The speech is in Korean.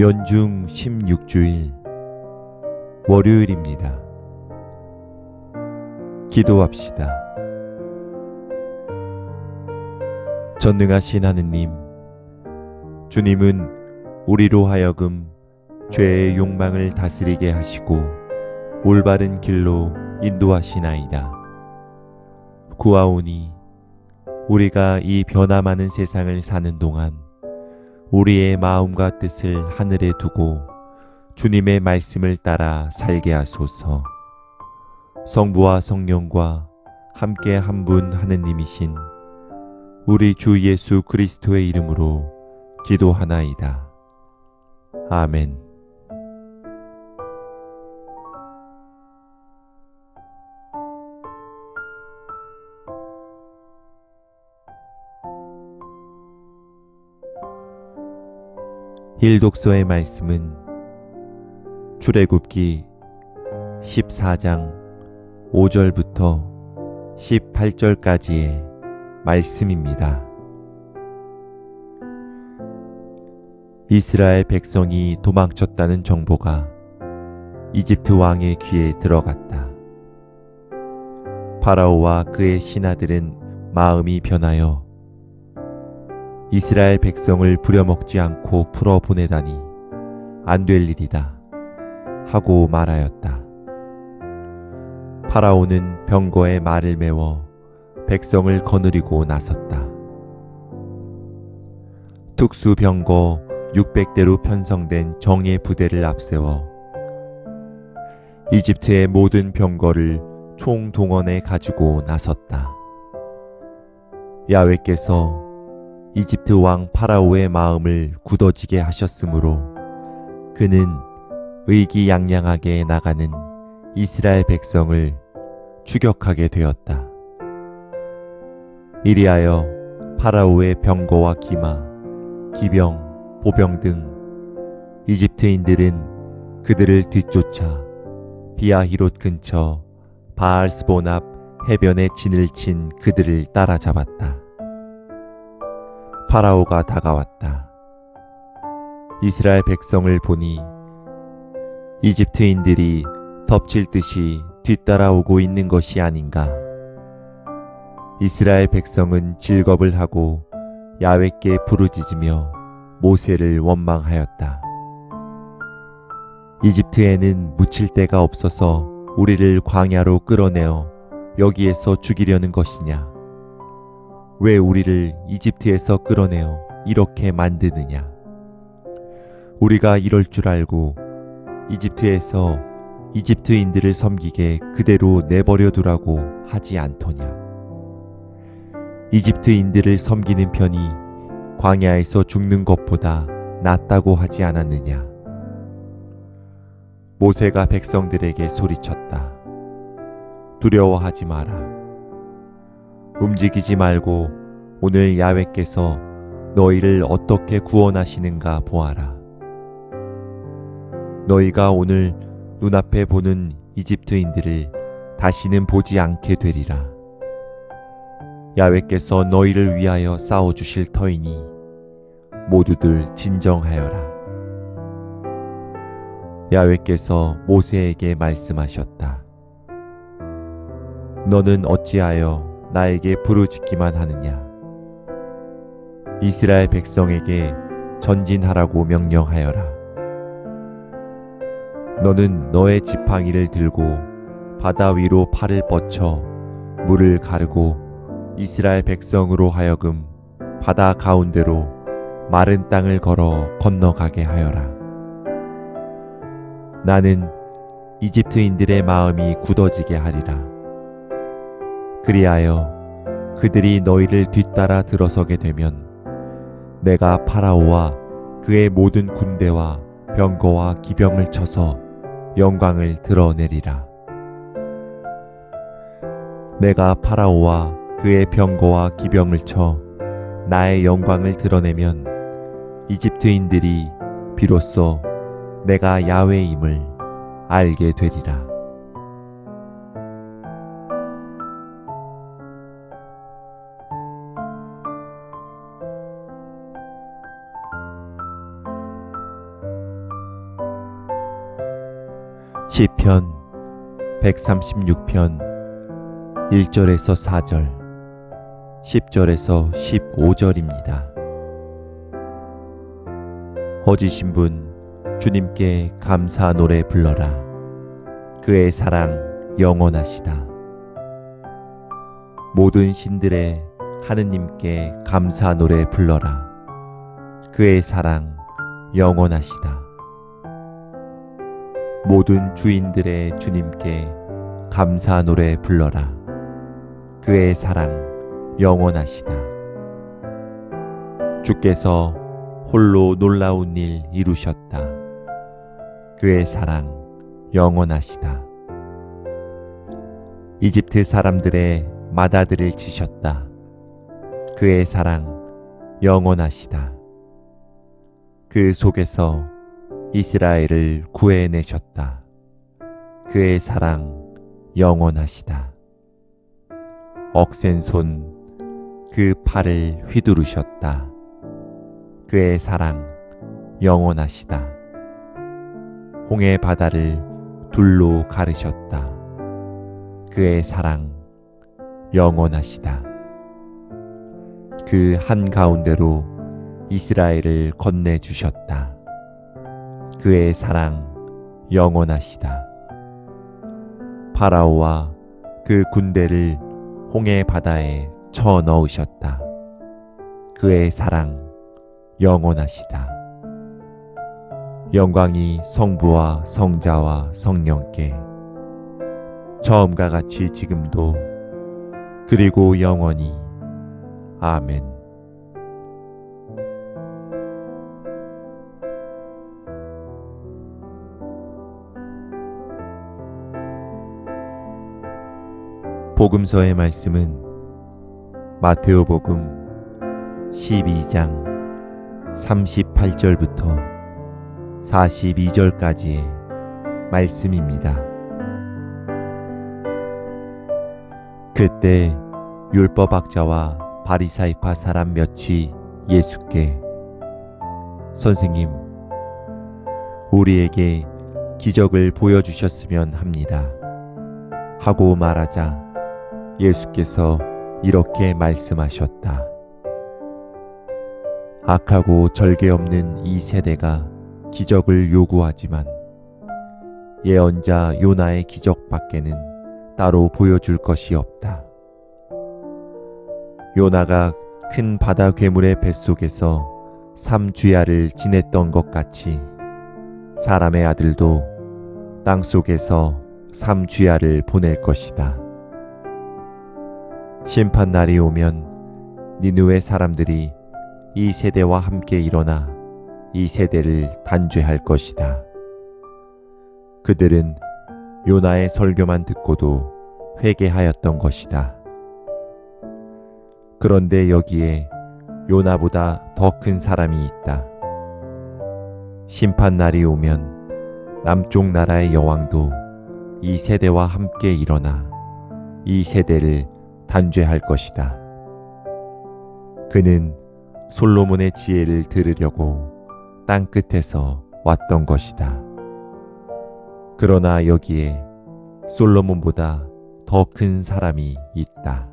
연중 16주일 월요일입니다. 기도합시다. 전능하신 하느님, 주님은 우리로 하여금 죄의 욕망을 다스리게 하시고 올바른 길로 인도하시나이다. 구하오니 우리가 이 변화 많은 세상을 사는 동안 우리의 마음과 뜻을 하늘에 두고 주님의 말씀을 따라 살게 하소서. 성부와 성령과 함께 한 분 하느님이신 우리 주 예수 그리스도의 이름으로 기도하나이다. 아멘. 일독서의 말씀은 출애굽기 14장 5절부터 18절까지의 말씀입니다. 이스라엘 백성이 도망쳤다는 정보가 이집트 왕의 귀에 들어갔다. 파라오와 그의 신하들은 마음이 변하여 이스라엘 백성을 부려먹지 않고 풀어 보내다니 안 될 일이다 하고 말하였다. 파라오는 병거에 말을 메워 백성을 거느리고 나섰다. 특수 병거 600대로 편성된 정예 부대를 앞세워 이집트의 모든 병거를 총동원해 가지고 나섰다. 야외께서 이집트 왕 파라오의 마음을 굳어지게 하셨으므로 그는 의기양양하게 나가는 이스라엘 백성을 추격하게 되었다. 이리하여 파라오의 병거와 기마, 기병, 보병 등 이집트인들은 그들을 뒤쫓아 비아히롯 근처 바알스본 앞 해변에 진을 친 그들을 따라잡았다. 파라오가 다가왔다. 이스라엘 백성을 보니 이집트인들이 덮칠 듯이 뒤따라오고 있는 것이 아닌가. 이스라엘 백성은 즐겁을 하고 야외께 부르짖으며 모세를 원망하였다. 이집트에는 묻힐 데가 없어서 우리를 광야로 끌어내어 여기에서 죽이려는 것이냐? 왜 우리를 이집트에서 끌어내어 이렇게 만드느냐? 우리가 이럴 줄 알고 이집트에서 이집트인들을 섬기게 그대로 내버려 두라고 하지 않더냐? 이집트인들을 섬기는 편이 광야에서 죽는 것보다 낫다고 하지 않았느냐? 모세가 백성들에게 소리쳤다. 두려워하지 마라. 움직이지 말고 오늘 야외께서 너희를 어떻게 구원하시는가 보아라. 너희가 오늘 눈앞에 보는 이집트인들을 다시는 보지 않게 되리라. 야외께서 너희를 위하여 싸워 주실 터이니 모두들 진정하여라. 야외께서 모세에게 말씀하셨다. 너는 어찌하여 나에게 부르짖기만 하느냐? 이스라엘 백성에게 전진하라고 명령하여라. 너는 너의 지팡이를 들고 바다 위로 팔을 뻗쳐 물을 가르고 이스라엘 백성으로 하여금 바다 가운데로 마른 땅을 걸어 건너가게 하여라. 나는 이집트인들의 마음이 굳어지게 하리라. 그리하여 그들이 너희를 뒤따라 들어서게 되면 내가 파라오와 그의 모든 군대와 병거와 기병을 쳐서 영광을 드러내리라. 내가 파라오와 그의 병거와 기병을 쳐 나의 영광을 드러내면 이집트인들이 비로소 내가 야외임을 알게 되리라. 시편 136편 1절에서 4절 10절에서 15절입니다. 허지신 분 주님께 감사 노래 불러라 그의 사랑 영원하시다. 모든 신들의 하느님께 감사 노래 불러라 그의 사랑 영원하시다. 모든 주인들의 주님께 감사 노래 불러라. 그의 사랑 영원하시다. 주께서 홀로 놀라운 일 이루셨다. 그의 사랑 영원하시다. 이집트 사람들의 마다들을 치셨다. 그의 사랑 영원하시다. 그 속에서 이스라엘을 구해내셨다. 그의 사랑 영원하시다. 억센 손 그 팔을 휘두르셨다. 그의 사랑 영원하시다. 홍해 바다를 둘로 가르셨다. 그의 사랑 영원하시다. 그 한가운데로 이스라엘을 건네주셨다. 그의 사랑 영원하시다. 파라오와 그 군대를 홍해 바다에 쳐 넣으셨다. 그의 사랑 영원하시다. 영광이 성부와 성자와 성령께 처음과 같이 지금도 그리고 영원히 아멘. 복음서의 말씀은 마테오복음 12장 38절부터 42절까지의 말씀입니다. 그때 율법학자와 바리사이파 사람 몇이 예수께 선생님 우리에게 기적을 보여주셨으면 합니다. 하고 말하자 예수께서 이렇게 말씀하셨다. 악하고 절개 없는 이 세대가 기적을 요구하지만 예언자 요나의 기적밖에는 따로 보여줄 것이 없다. 요나가 큰 바다 괴물의 뱃속에서 삼주야를 지냈던 것 같이 사람의 아들도 땅 속에서 삼주야를 보낼 것이다. 심판 날이 오면 니누의 사람들이 이 세대와 함께 일어나 이 세대를 단죄할 것이다. 그들은 요나의 설교만 듣고도 회개하였던 것이다. 그런데 여기에 요나보다 더 큰 사람이 있다. 심판 날이 오면 남쪽 나라의 여왕도 이 세대와 함께 일어나 이 세대를 단죄할 것이다. 그는 솔로몬의 지혜를 들으려고 땅 끝에서 왔던 것이다. 그러나 여기에 솔로몬보다 더 큰 사람이 있다.